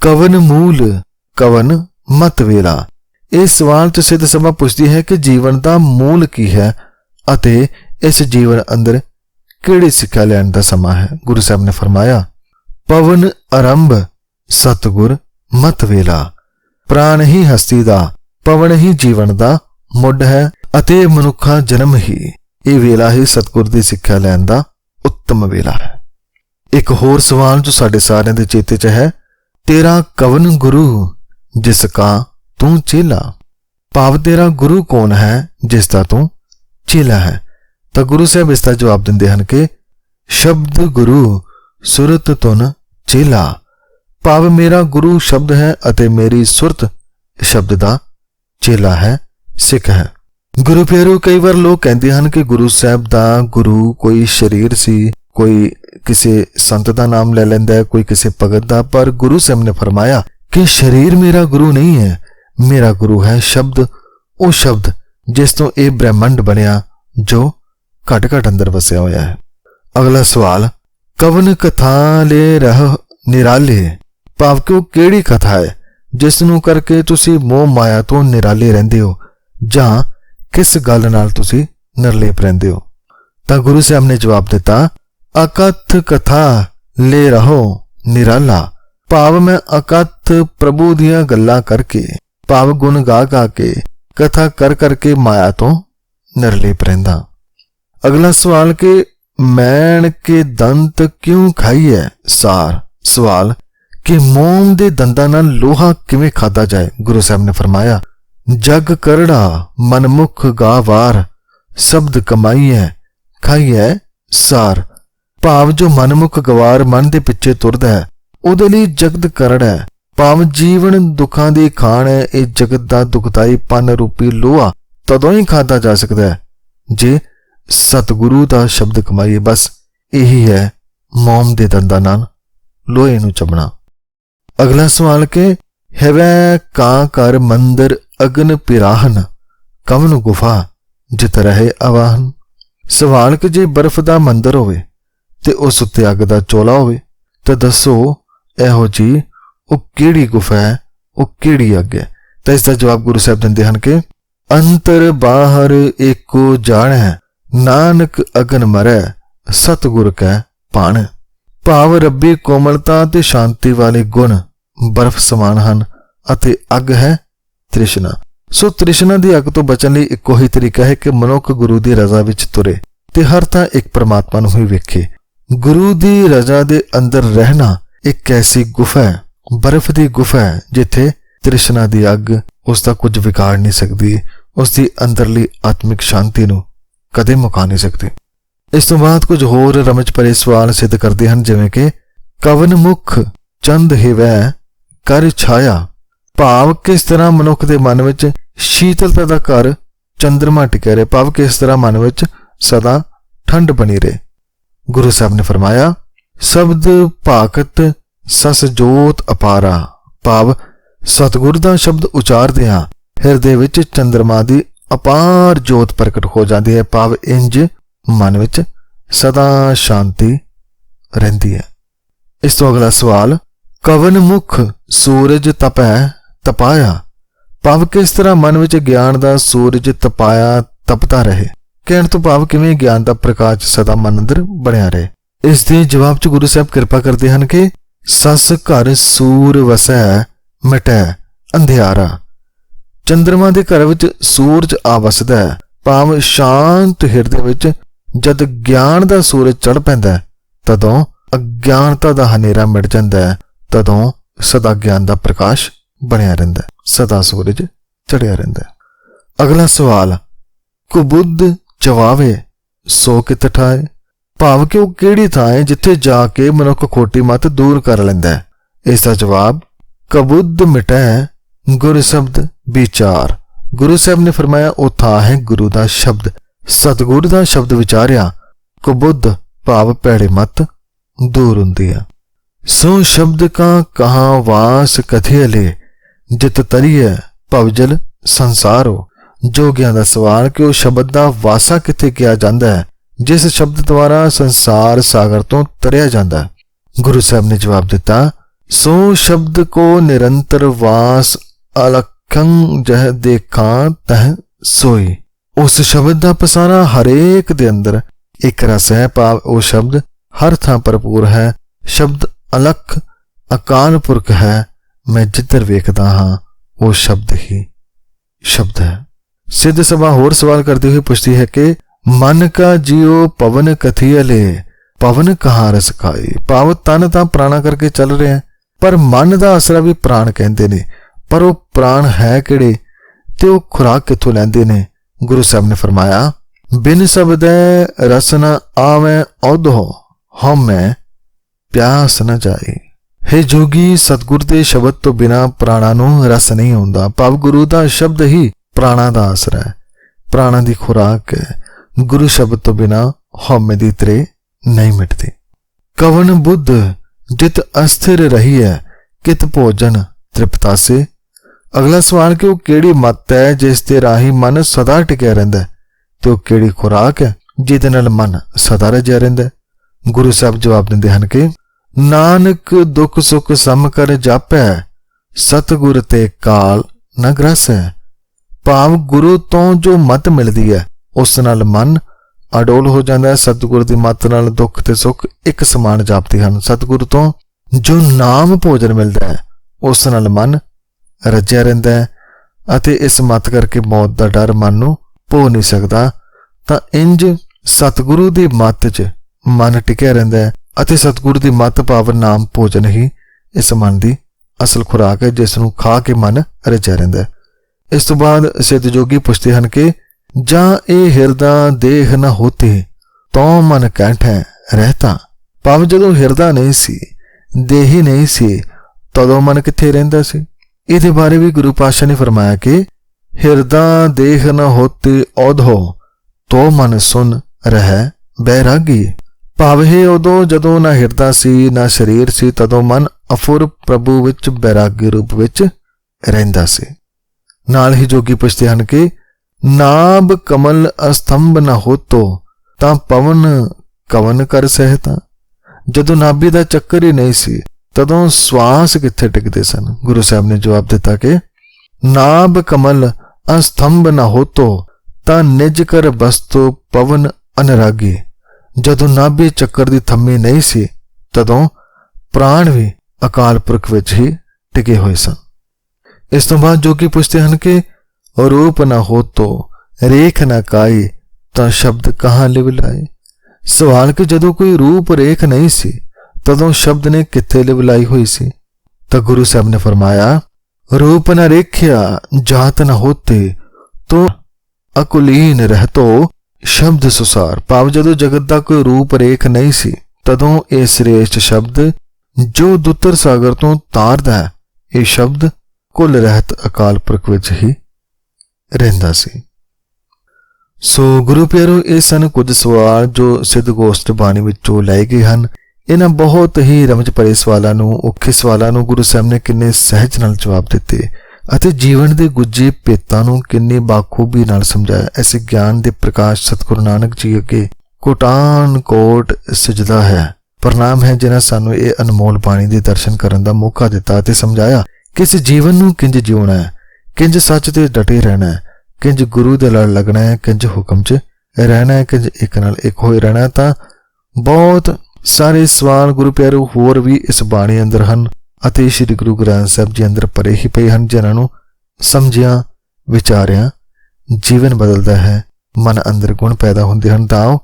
ਕਵਨ ਮੂਲ, ਕਵਨ ਮਤ ਵੇਲਾ। ਇਸ ਸਵਾਲ ਤੋਂ ਸਿੱਧ ਸਭਾ ਪੁੱਛਦੀ ਹੈ ਕਿ ਜੀਵਨ ਦਾ ਮੂਲ ਕੀ ਹੈ ਅਤੇ ਇਸ ਜੀਵਨ ਅੰਦਰ ਕਿਹੜੀ ਸਿੱਖਿਆ ਲੈਣ ਦਾ ਸਮਾਂ ਹੈ। ਗੁਰੂ ਸਾਹਿਬ ਨੇ ਫਰਮਾਇਆ ਪਵਨ ਆਰੰਭ, ਸਤਗੁਰ ਮਤ ਵੇਲਾ। ਪ੍ਰਾਣ ਹੀ ਹਸਤੀ ਦਾ, ਪਵਨ ਹੀ ਜੀਵਨ ਦਾ ਮੁੱਢ ਹੈ ਅਤੇ ਮਨੁੱਖਾ ਜਨਮ ਹੀ। ਇਹ ਵੇਲਾ ਹੀ ਸਤਗੁਰ ਦੀ ਸਿੱਖਿਆ ਲੈਣ ਦਾ ਉੱਤਮ ਵੇਲਾ ਹੈ। ਇੱਕ ਹੋਰ ਸਵਾਲ ਜੋ ਸਾਡੇ ਸਾਰਿਆਂ ਦੇ ਚੇਤੇ 'ਚ ਹੈ, ਤੇਰਾ ਕਵਨ ਗੁਰੂ, ਜਿਸ ਕਾ ਤੂੰ ਚੇਲਾ? ਭਾਵ ਤੇਰਾ ਗੁਰੂ ਕੌਣ ਹੈ, ਜਿਸ ਦਾ ਤੂੰ ਚੇਲਾ ਹੈ? ਤਾਂ ਗੁਰੂ ਸਾਹਿਬ ਇਸ ਦਾ ਜਵਾਬ ਦਿੰਦੇ ਹਨ ਕਿ, ਸ਼ਬਦ ਗੁਰੂ ਸੁਰਤ ਤੁਨ ਚੇਲਾ। ਭਾਵ ਮੇਰਾ ਗੁਰੂ ਸ਼ਬਦ ਹੈ ਅਤੇ ਮੇਰੀ ਸੁਰਤ ਸ਼ਬਦ ਦਾ ਚੇਲਾ ਹੈ, ਸਿੱਖ ਹੈ। ਗੁਰੂ ਪਿਆਰੋ, ਕਈ ਵਾਰ ਲੋਕ ਕਹਿੰਦੇ ਹਨ ਕਿ ਗੁਰੂ ਸਾਹਿਬ ਦਾ ਗੁਰੂ ਕੋਈ ਸ਼ਰੀਰ ਸੀ, ਕੋਈ ਕਿਸੇ ਸੰਤ ਦਾ ਨਾਮ ਲੈ ਲੈਂਦਾ ਹੈ, ਕੋਈ ਕਿਸੇ ਭਗਤ ਦਾ, ਪਰ ਗੁਰੂ ਸਾਹਿਬ ਨੇ ਫਰਮਾਇਆ ਕਿ ਸ਼ਰੀਰ ਮੇਰਾ ਗੁਰੂ ਨਹੀਂ ਹੈ, ਮੇਰਾ ਗੁਰੂ ਹੈ ਸ਼ਬਦ, ਉਹ ਸ਼ਬਦ ਜਿਸ ਤੋਂ ਇਹ ਬ੍ਰਹਿਮੰਡ ਬਣਿਆ ਜੋ ਘਟ ਘਟ ਅੰਦਰ ਵਸਿਆ ਹੋਇਆ ਹੈ। ਅਗਲਾ ਸਵਾਲ ਕਵਨ ਕਥਾ ਲੈ ਰਹ ਨਿਰਾਲੇ, ਭਾਵ ਕਿ ਉਹ ਕਿਹੜੀ ਕਥਾ ਹੈ, ਜਿਸ ਨੂੰ ਕਰਕੇ ਤੁਸੀਂ ਮੋਹ ਮਾਇਆ ਤੋਂ ਨਿਰਾਲੇ ਰਹਿੰਦੇ ਹੋ, ਜਾਂ ਕਿਸ ਗੱਲ ਨਾਲ ਤੁਸੀਂ ਨਿਰਲੇਪ ਰਹਿੰਦੇ ਹੋ? ਤਾਂ ਗੁਰੂ ਸਾਹਿਬ ਨੇ ਜਵਾਬ ਦਿੱਤਾ, ਅਕਥ ਕਥਾ ਲੈ ਰਹੋ ਨਿਰਾਲਾ, ਭਾਵ ਮੈਂ ਅਕਥ ਪ੍ਰਭੂ ਦੀਆਂ ਗੱਲਾਂ ਕਰਕੇ, ਭਾਵ ਗੁਣ ਗਾ ਗਾ ਕੇ, ਕਥਾ ਕਰ ਕਰਕੇ ਮਾਇਆ ਤੋਂ ਨਿਰਲੇਪ ਰਹਿੰਦਾ। ਅਗਲਾ ਸਵਾਲ ਕਿ ਮੈਣ ਕੇ ਦੰਤ ਕਿਉਂ ਖਾਈਐ? ਸਾਰ ਸਵਾਲ, ਕਿ ਮੋਮ ਦੇ ਦੰਦਾਂ ਨਾਲ ਲੋਹਾ ਕਿਵੇਂ ਖਾਦਾ ਜਾਏ? ਗੁਰੂ ਸਾਹਿਬ ਨੇ ਫਰਮਾਇਆ, ਜਗ ਕਰੜਾ ਮਨਮੁਖ ਗਾਵਾਰ, ਸ਼ਬਦ ਕਮਾਈਐ, ਖਾਈਐ ਸਾਰ। ਭਾਵ ਜੋ ਮਨਮੁਖ ਗਵਾਰ ਮਨ ਦੇ ਪਿੱਛੇ ਤੁਰਦਾ ਹੈ, ਉਹਦੇ ਲਈ ਜਗਤ ਕਰੜ। ਹੈ ਭਾਵ ਜੀਵਨ ਦੁੱਖਾਂ ਦੀ ਖਾਣ ਹੈ, ਇਹ ਜਗਤ ਦਾ ਦੁਖਦਾਈ ਪਨ ਰੂਪੀ ਲੋਹਾ ਤਦੋਂ ਹੀ ਖਾਦਾ ਜਾ ਸਕਦਾ ਹੈ। ਜੇ ਸਤਿਗੁਰੂ ਦਾ ਸ਼ਬਦ ਕਮਾਈਏ, ਬਸ ਇਹੀ ਹੈ ਮੋਮ ਦੇ ਦੰਦਾਂ ਨਾਲ ਲੋਹੇ ਨੂੰ ਚਬਣਾ ਅਗਲਾ ਸਵਾਲ ਕਿ ਹੈਵੈ ਕਾ ਕਰ ਮੰਦਰ ਅਗਨ ਪਿਰਾਹਨ, ਕਵਨ ਗੁਫਾ ਜਿਤ ਰਹੇ ਅਵਾਹਨ? ਸਵਾਲ ਕਿ ਜੇ ਬਰਫ਼ ਦਾ ਮੰਦਰ ਹੋਵੇ ਤੇ ਉਸ ਉੱਤੇ ਅੱਗ ਦਾ ਚੋਲਾ ਹੋਵੇ, ਤਾਂ ਦੱਸੋ ਇਹੋ ਜੀ ਉਹ ਕਿਹੜੀ ਗੁਫਾ ਹੈ, ਉਹ ਕਿਹੜੀ ਅੱਗ ਹੈ? ਤਾਂ ਇਸ ਦਾ ਜਵਾਬ ਗੁਰੂ ਸਾਹਿਬ ਦਿੰਦੇ ਹਨ ਕਿ ਅੰਤਰ ਬਾਹਰ ਇੱਕੋ ਏਕੋ ਹੈ ਨਾਨਕ ਅਗਨ ਮਰੈ, ਸਤਿਗੁਰ ਕੈ ਪਾਣ। ਭਾਵ ਰੱਬੀ ਕੋਮਲਤਾ ਤੇ ਸ਼ਾਂਤੀ ਵਾਲੇ ਗੁਣ ਬਰਫ਼ ਸਮਾਨ ਹਨ ਅਤੇ ਅੱਗ ਹੈ ਤ੍ਰਿਸ਼ਨਾ। ਸੋ ਤ੍ਰਿਸ਼ਨਾ ਦੀ ਅੱਗ ਤੋਂ ਬਚਣ ਲਈ ਇੱਕੋ ਹੀ ਤਰੀਕਾ ਹੈ ਕਿ ਮਨੁੱਖ ਗੁਰੂ ਦੀ ਰਜ਼ਾ ਵਿੱਚ ਤੁਰੇ ਤੇ ਹਰ ਤਾਂ ਇੱਕ ਪਰਮਾਤਮਾ ਨੂੰ ਹੀ ਵੇਖੇ। ਗੁਰੂ ਦੀ ਰਜ਼ਾ ਦੇ ਅੰਦਰ ਰਹਿਣਾ ਇੱਕ ਐਸੀ ਗੁਫਾ ਹੈ, ਬਰਫ਼ ਦੀ ਗੁਫਾ ਹੈ, ਜਿੱਥੇ ਤ੍ਰਿਸ਼ਨਾ ਦੀ ਅੱਗ ਉਸ ਦਾ ਕੁਝ ਵਿਗਾੜ ਨਹੀਂ ਸਕਦੀ, ਉਸ ਦੀ ਅੰਦਰਲੀ ਆਤਮਿਕ ਸ਼ਾਂਤੀ ਨੂੰ ਕਦੇ ਮੁਕਾ ਨਹੀਂ ਸਕਦੇ। ਇਸ ਤੋਂ ਬਾਅਦ ਕੁਝ ਹੋਰ ਰਮਜ ਭਰੇ ਸਵਾਲ ਸਿੱਧ ਕਰਦੇ ਹਨ, ਜਿਵੇਂ ਕਿ, ਕਵਨ ਮੁਖ ਚੰਦ ਹਿਵੈ ਕਰ ਛਾਇਆ? ਭਾਵ ਕਿਸ ਤਰ੍ਹਾਂ ਮਨੁੱਖ ਦੇ ਮਨ ਵਿੱਚ ਸ਼ੀਤਲਤਾ ਦਾ ਘਰ ਚੰ드ਰਮਾ ਟਿਕਿਆ ਰਹੇ? ਭਾਵ ਕਿਸ ਤਰ੍ਹਾਂ ਮਨ ਵਿੱਚ ਸਦਾ ਠੰਡ ਬਣੀ ਰਹੇ? ਗੁਰੂ ਸਾਹਿਬ ਨੇ ਫਰਮਾਇਆ, ਸ਼ਬਦ ਭਾਕਤ ਸਸ ਜੋਤ ਅਪਾਰਾ। ਭਾਵ ਸਤਿਗੁਰ ਦਾ ਸ਼ਬਦ ਉਚਾਰਦਿਆਂ ਹਿਰਦੇ ਵਿੱਚ ਚੰ드ਰਮਾ ਦੀ ਅਪਾਰ ਜੋਤ ਪ੍ਰਗਟ ਹੋ ਜਾਂਦੀ ਹੈ, ਭਾਵ ਇੰਜ ਮਨ ਵਿੱਚ ਸਦਾ ਸ਼ਾਂਤੀ ਰਹਿੰਦੀ ਹੈ। ਇਸ ਤੋਂ ਅਗਲਾ ਸਵਾਲ, ਕਵਨ ਮੁਖ ਸੂਰਜ ਤਪੈ ਤਪਾਇਆ? ਭਾਵ ਕਿਸ ਤਰ੍ਹਾਂ ਮਨ ਵਿੱਚ ਗਿਆਨ ਦਾ ਸੂਰਜ ਤਪਾਇਆ ਤਪਦਾ ਰਹੇ? ਕਹਿਣ ਤੋਂ ਭਾਵ ਕਿਵੇਂ ਗਿਆਨ ਦਾ ਪ੍ਰਕਾਸ਼ ਸਦਾ ਮਨ ਅੰਦਰ ਬਣਿਆ ਰਹੇ? ਇਸ ਦੇ ਜਵਾਬ 'ਚ ਗੁਰੂ ਸਾਹਿਬ ਕਿਰਪਾ ਕਰਦੇ ਹਨ ਕਿ ਸੱਸ ਘਰ ਸੂਰ ਵਸੈ, ਮਟੈ, ਅੰਧਿਆਰਾ। ਚੰ드ਰਮਾ ਦੇ ਘਰ ਵਿੱਚ ਸੂਰਜ ਆ ਵਸਦਾ ਹੈ। ਭਾਵ ਸ਼ਾਂਤ ਹਿਰਦੇ ਵਿੱਚ ਜਦ ਗਿਆਨ ਦਾ ਸੂਰਜ ਚੜ ਪੈਂਦਾ ਹੈ, ਤਦੋਂ ਅਗਿਆਨਤਾ ਦਾ ਹਨੇਰਾ ਮਿਟ ਜਾਂਦਾ ਹੈ, ਤਦੋਂ ਸਦਾ ਗਿਆਨ ਦਾ ਪ੍ਰਕਾਸ਼ ਬਣਿਆ ਰਹਿੰਦਾ ਹੈ, ਸਦਾ ਸੂਰਜ ਚੜਿਆ ਰਹਿੰਦਾ ਹੈ। ਅਗਲਾ ਸਵਾਲ ਕੁਬੁੱਧ ਜਵਾਵੇ ਸੋ ਕਿਤ ਠਾਏ ਭਾਵ ਕਿ ਉਹ ਕਿਹੜੀ ਥਾਂ ਹੈ ਜਿੱਥੇ ਜਾ ਕੇ ਮਨੁੱਖ ਖੋਟੀ ਮਤ ਦੂਰ ਕਰ ਲੈਂਦਾ ਹੈ? ਇਸ ਦਾ ਜਵਾਬ, ਕਬੁੱਧ ਮਿਟੈ ਗੁਰ ਸ਼ਬਦ ਵਿਚਾਰ। ਗੁਰੂ ਸਾਹਿਬ ਨੇ ਫਰਮਾਇਆ, ਉਹ ਥਾਂ ਹੈ ਗੁਰੂ ਦਾ ਸ਼ਬਦ। ਸਤਿਗੁਰ ਦਾ ਸ਼ਬਦ ਵਿਚਾਰਿਆ ਕੁਬੁੱਧ ਭਾਵ ਪੈੜੇ ਮਤ ਦੂਰ ਹੁੰਦੀ ਆ। ਸੋ ਸ਼ਬਦ ਕਾ ਕਹਾ ਵਾਸ ਕਥੇ ਲੈ ਜਿਤ ਤਰੀਏ ਭਵਜਲ ਸੰਸਾਰੋ। ਜੋਗਿਆਂ ਦਾ ਸਵਾਲ, ਕਿ ਉਹ ਸ਼ਬਦ ਦਾ ਵਾਸਾ ਕਿੱਥੇ ਕਿਹਾ ਜਾਂਦਾ ਹੈ, ਜਿਸ ਸ਼ਬਦ ਦੁਆਰਾ ਸੰਸਾਰ ਸਾਗਰ ਤੋਂ ਤਰਿਆ ਜਾਂਦਾ ਹੈ? ਗੁਰੂ ਸਾਹਿਬ ਨੇ ਜਵਾਬ ਦਿੱਤਾ, ਸੋ ਸ਼ਬਦ ਕੋ ਨਿਰੰਤਰ ਵਾਸ ਅਲਖੰ ਜਹ ਦੇਖਾਂ ਤਹ ਸੋਈ। ਉਸ ਸ਼ਬਦ ਦਾ ਪਸਾਰਾ ਹਰੇਕ ਦੇ ਅੰਦਰ। ਇੱਕ ਰਸ ਹੈ ਭਾਵ ਉਹ ਸ਼ਬਦ ਹਰ ਥਾਂ ਭਰਪੂਰ ਹੈ। ਸ਼ਬਦ ਅਲਖ, ਅਕਾਲ ਪੁਰਖ ਹੈ। ਮੈਂ ਜਿੱਧਰ ਵੇਖਦਾ ਹਾਂ, ਉਹ ਸ਼ਬਦ ਹੀ ਸ਼ਬਦ ਹੈ। ਸਿੱਧ ਸਭਾ ਹੋਰ ਸਵਾਲ ਕਰਦੇ ਹੋਏ ਪੁੱਛਦੀ ਹੈ ਕਿ, ਮਨ ਕਾ ਜਿਉ ਪਵਨ ਕਥੀਲੇ ਪਵਨ ਕਹਾਂ ਰਸਕਾਈ ਖਾਏ? ਭਾਵ ਤਨ ਤਾਂ ਪ੍ਰਾਣਾ ਕਰਕੇ ਚੱਲ ਰਿਹਾ ਪਰ ਮਨ ਦਾ ਅਸਰਾ ਵੀ ਪ੍ਰਾਣ ਕਹਿੰਦੇ ਨੇ। ਪਰ ਉਹ ਪ੍ਰਾਣ ਹੈ ਕਿਹੜੇ ਤੇ ਉਹ ਖੁਰਾਕ ਕਿੱਥੋਂ ਲੈਂਦੇ ਨੇ? ਗੁਰੂ ਸਾਹਿਬ ਨੇ ਫਰਮਾਇਆ, ਬਿਨ ਸਬਦੈ ਰਸ ਨ ਆਵੇਂ ਔਧੋ ਹਮੈ ਪਿਆਸ ਨ ਜਾਏ। ਹੈ ਜੋਗੀ, ਸਤਗੁਰ ਦੇ ਸ਼ਬਦ ਤੋਂ ਬਿਨਾ ਪ੍ਰਾਣਾ ਨੂੰ ਰਸ ਨਹੀਂ ਆਉਂਦਾ। ਭਾਵ ਗੁਰੂ ਦਾ ਸ਼ਬਦ ਹੀ ਪ੍ਰਾਣਾ ਦਾ ਆਸਰਾ ਹੈ। ਪ੍ਰਾਣਾ ਦੀ ਖੁਰਾਕ ਹੈ। ਗੁਰੂ ਸ਼ਬਦ ਤੋਂ ਬਿਨਾ ਹਉਮੈ ਦੀ ਤਰੇ ਨਹੀਂ ਮਿਟਦੀ। ਕਵਨ ਬੁੱਧ ਜਿਤ ਅਸਥਿਰ ਰਹੀ ਹੈ, ਕਿਤ ਭੋਜਨ ਤ੍ਰਿਪਤਾਸੇ ਅਗਲਾ ਸਵਾਲ ਕਿ ਉਹ ਕਿਹੜੀ ਮੱਤ ਹੈ ਜਿਸ ਤੇ ਰਾਹੀ ਮਨ ਸਦਾ ਟਿਕਿਆ ਰਹਿੰਦਾ ਹੈ ਤੇ ਉਹ ਕਿਹੜੀ ਖੁਰਾਕ ਹੈ ਜਿਹਦੇ ਨਾਲ ਮਨ ਸਦਾ ਰਜਿਆ ਰਹਿੰਦਾ ਹੈ? ਗੁਰੂ ਸਾਹਿਬ ਜਵਾਬ ਦਿੰਦੇ ਹਨ ਕਿ, ਨਾਨਕ ਦੁੱਖ ਸੁੱਖ ਸਮ ਕਰ ਜਾਪੈ, ਸਤਿਗੁਰ ਤੇ ਕਾਲ ਨ ਗ੍ਰਸੈ। ਭਾਵ ਗੁਰੂ ਤੋਂ ਜੋ ਮਤ ਮਿਲਦੀ ਹੈ, ਉਸ ਨਾਲ ਮਨ ਅਡੋਲ ਹੋ ਜਾਂਦਾ ਹੈ। ਸਤਿਗੁਰ ਦੀ ਮੱਤ ਨਾਲ ਦੁੱਖ ਤੇ ਸੁੱਖ ਇੱਕ ਸਮਾਨ ਜਾਪਦੇ ਹਨ। ਸਤਿਗੁਰ ਤੋਂ ਜੋ ਨਾਮ ਭੋਜਨ ਮਿਲਦਾ ਹੈ, ਉਸ ਨਾਲ ਮਨ ਰੱਜਿਆ ਰਹਿੰਦਾ ਹੈ ਅਤੇ ਇਸ ਮਤ ਕਰਕੇ ਮੌਤ ਦਾ ਡਰ ਮਨ ਨੂੰ ਭੋ ਨਹੀਂ ਸਕਦਾ, ਤਾਂ ਇੰਜ ਸਤਿਗੁਰੂ ਦੀ ਮੱਤ 'ਚ ਮਨ ਟਿਕਿਆ ਰਹਿੰਦਾ ਹੈ ਅਤੇ ਸਤਿਗੁਰੂ ਦੀ ਮੱਤ ਪਾਵਨ ਨਾਮ ਭੋਜਨ ਹੀ ਇਸ ਮਨ ਦੀ ਅਸਲ ਖੁਰਾਕ ਹੈ, ਜਿਸ ਨੂੰ ਖਾ ਕੇ ਮਨ ਰਚਿਆ ਰਹਿੰਦਾ ਹੈ। ਇਸ ਤੋਂ ਬਾਅਦ ਸਿੱਧ ਜੋਗੀ ਪੁੱਛਦੇ ਹਨ ਕਿ, ਜਾਂ ਇਹ ਹਿਰਦਾ ਦੇਹ ਨਾ ਹੋਤੇ ਤਾਂ ਮਨ ਕੈਂਠੈ ਰਹਤਾ। ਭਾਵ ਜਦੋਂ ਹਿਰਦਾ ਨਹੀਂ ਸੀ, ਦੇਹੀ ਨਹੀਂ ਸੀ, ਤਦੋਂ ਮਨ ਕਿੱਥੇ ਰਹਿੰਦਾ ਸੀ? ਇਹਦੇ ਬਾਰੇ ਵੀ ਗੁਰੂ ਪਾਤਸ਼ਾਹ ਨੇ ਫਰਮਾਇਆ ਕਿ ਹਿਰਦਾ ਦੇਖ ਨ ਹੋਤੇ ਔਧੋ, ਤੋ ਮਨ ਸੁਨ ਰਹਿ ਬੈਰਾਗੀ। ਭਾਵੇਂ ਉਦੋਂ ਜਦੋਂ ਨਾ ਹਿਰਦਾ ਸੀ, ਨਾ ਸਰੀਰ ਸੀ, ਤਦੋਂ ਮਨ ਅਫੁਰ ਪ੍ਰਭੂ ਵਿੱਚ, ਬੈਰਾਗੀ ਰੂਪ ਵਿੱਚ ਰਹਿੰਦਾ ਸੀ। ਨਾਲ ਹੀ ਜੋਗੀ ਪੁੱਛਦੇ ਹਨ ਕਿ ਨਾਭ ਕਮਲ ਅਸਤੰਭ ਨ ਹੋਤੋ, ਤਾਂ ਪਵਨ ਕਵਨ ਕਰ ਸਹਿਤਾ? ਜਦੋਂ ਨਾਭੀ ਦਾ ਚੱਕਰ ਹੀ ਨਹੀਂ ਸੀ ਤਦੋਂ ਸਵਾਸ ਕਿੱਥੇ ਟਿਕਦੇ ਸਨ? ਗੁਰੂ ਸਾਹਿਬ ਨੇ ਜਵਾਬ ਦਿੱਤਾ ਕਿ ਨਾਭ ਕਮਲ ਅਸਥੰਭ ਨਾ ਹੋਤੋ, ਤਾਂ ਨਿਜ ਕਰ ਬਸਤੋ ਪਵਨ ਅਨਰਾਗੀ। ਜਦੋਂ ਨਾਭੀ ਚੱਕਰ ਦੀ ਥੰਮੀ ਨਹੀਂ ਸੀ, ਤਦੋਂ ਪ੍ਰਾਣ ਵੀ ਅਕਾਲ ਪੁਰਖ ਵਿੱਚ ਹੀ ਟਿਕੇ ਹੋਏ ਸਨ। ਇਸ ਤੋਂ ਬਾਅਦ ਜੋਗੀ ਪੁੱਛਦੇ ਹਨ ਕਿ ਰੂਪ ਨਾ ਹੋਤੋ, ਰੇਖ ਨਾ ਕਾਈ, ਤਾਂ ਸ਼ਬਦ ਕਹਾਂ ਲਿਵ ਲਾਏ ਸਵਾਲ ਕਿ ਜਦੋਂ ਕੋਈ ਰੂਪ ਰੇਖ ਨਹੀਂ ਸੀ ਤਦੋਂ ਸ਼ਬਦ ਨੇ ਕਿੱਥੇ ਲਿਵਲਾਈ ਹੋਈ ਸੀ? ਤਾਂ ਗੁਰੂ ਸਾਹਿਬ ਨੇ ਫਰਮਾਇਆ, ਰੂਪ ਨ ਰੇਖਿਆ, ਜਾਤ ਨ ਹੋਤੇ, ਤੋ ਅਕੁਲੀਨ ਰਹਤੋ, ਸ਼ਬਦ ਸੁਸਾਰ। ਭਾਵ ਜਦੋਂ ਜਗਤ ਦਾ ਕੋਈ ਰੂਪ ਰੇਖ ਨਹੀਂ ਸੀ, ਤਦੋਂ ਇਹ ਸ੍ਰੇਸ਼ਟ ਸ਼ਬਦ, ਜੋ ਦੁੱਤਰ ਸਾਗਰ ਤੋਂ ਤਾਰਦਾ ਹੈ, ਇਹ ਸ਼ਬਦ ਕੁੱਲ ਰਹਿਤ ਅਕਾਲ ਪੁਰਖ ਵਿੱਚ ਹੀ ਰਹਿੰਦਾ ਸੀ। ਸੋ ਗੁਰੂ ਪਿਆਰੋ, ਇਹ ਸਨ ਕੁਝ ਸਵਾਲ ਜੋ ਸਿੱਧ ਗੋਸ਼ਟ ਬਾਣੀ ਵਿੱਚੋਂ ਲਏ ਗਏ ਹਨ। ਇਹਨਾਂ ਬਹੁਤ ਹੀ ਰਮਜ ਭਰੇ ਸਵਾਲਾਂ ਨੂੰ, ਔਖੇ ਸਵਾਲਾਂ ਨੂੰ ਗੁਰੂ ਸਾਹਿਬ ਨੇ ਕਿੰਨੇ ਸਹਿਜ ਨਾਲ ਜਵਾਬ ਦਿੱਤੇ ਅਤੇ ਜੀਵਨ ਦੇ ਗੁੱਜੇ ਭੇਤਾਂ ਨੂੰ ਕਿੰਨੇ ਬਾਖੂਬੀ ਨਾਲ ਸਮਝਾਇਆ। ਐਸੇ ਗਿਆਨ ਦੇ ਪ੍ਰਕਾਸ਼ ਸਤਿਗੁਰੂ ਨਾਨਕ ਜੀ ਅੱਗੇ ਕੋਟਾਨ ਕੋਟ ਸਜਦਾ ਹੈ। ਪ੍ਰਣਾਮ ਹੈ ਜਿਨ੍ਹਾਂ ਸਾਨੂੰ ਇਹ ਅਨਮੋਲ ਬਾਣੀ ਦੇ ਦਰਸ਼ਨ ਕਰਨ ਦਾ ਮੌਕਾ ਦਿੱਤਾ ਅਤੇ ਸਮਝਾਇਆ ਕਿ ਇਸ ਜੀਵਨ ਨੂੰ ਕਿੰਜ ਜਿਉਣਾ ਹੈ, ਕਿੰਜ ਸੱਚ ਤੇ ਡਟੇ ਰਹਿਣਾ ਹੈ, ਕਿੰਜ ਗੁਰੂ ਦੇ ਲੜ ਲੱਗਣਾ ਹੈ, ਕਿੰਜ ਹੁਕਮ 'ਚ ਰਹਿਣਾ ਹੈ, ਕਿੰਜ ਇੱਕ ਨਾਲ ਇੱਕ ਹੋਏ ਰਹਿਣਾ ਤਾਂ ਬਹੁਤ ਸਾਰੇ ਸਵਾਲ ਗੁਰੂ ਪਿਆਰੋ ਹੋਰ ਵੀ ਇਸ ਬਾਣੀ ਅੰਦਰ ਹਨ ਅਤੇ ਸ੍ਰੀ ਗੁਰੂ ਗ੍ਰੰਥ ਸਾਹਿਬ ਜੀ ਅੰਦਰ ਪਰੇ ਹੀ ਪਏ ਹਨ, ਜਿਨ੍ਹਾਂ ਨੂੰ ਸਮਝਿਆ, ਵਿਚਾਰਿਆ ਜੀਵਨ ਬਦਲਦਾ ਹੈ, ਮਨ ਅੰਦਰ ਗੁਣ ਪੈਦਾ ਹੁੰਦੇ ਹਨ। ਤਾਂ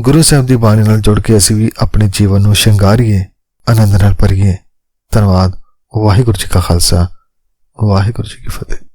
ਗੁਰੂ ਸਾਹਿਬ ਦੀ ਬਾਣੀ ਨਾਲ ਜੁੜ ਕੇ ਅਸੀਂ ਵੀ ਆਪਣੇ ਜੀਵਨ ਨੂੰ ਸ਼ਿੰਗਾਰੀਏ, ਆਨੰਦ ਨਾਲ ਭਰੀਏ। ਧੰਨਵਾਦ। ਵਾਹਿਗੁਰੂ ਜੀ ਕਾ ਖਾਲਸਾ। ਵਾਹਿਗੁਰੂ ਜੀ ਕੀ ਫਤਿਹ।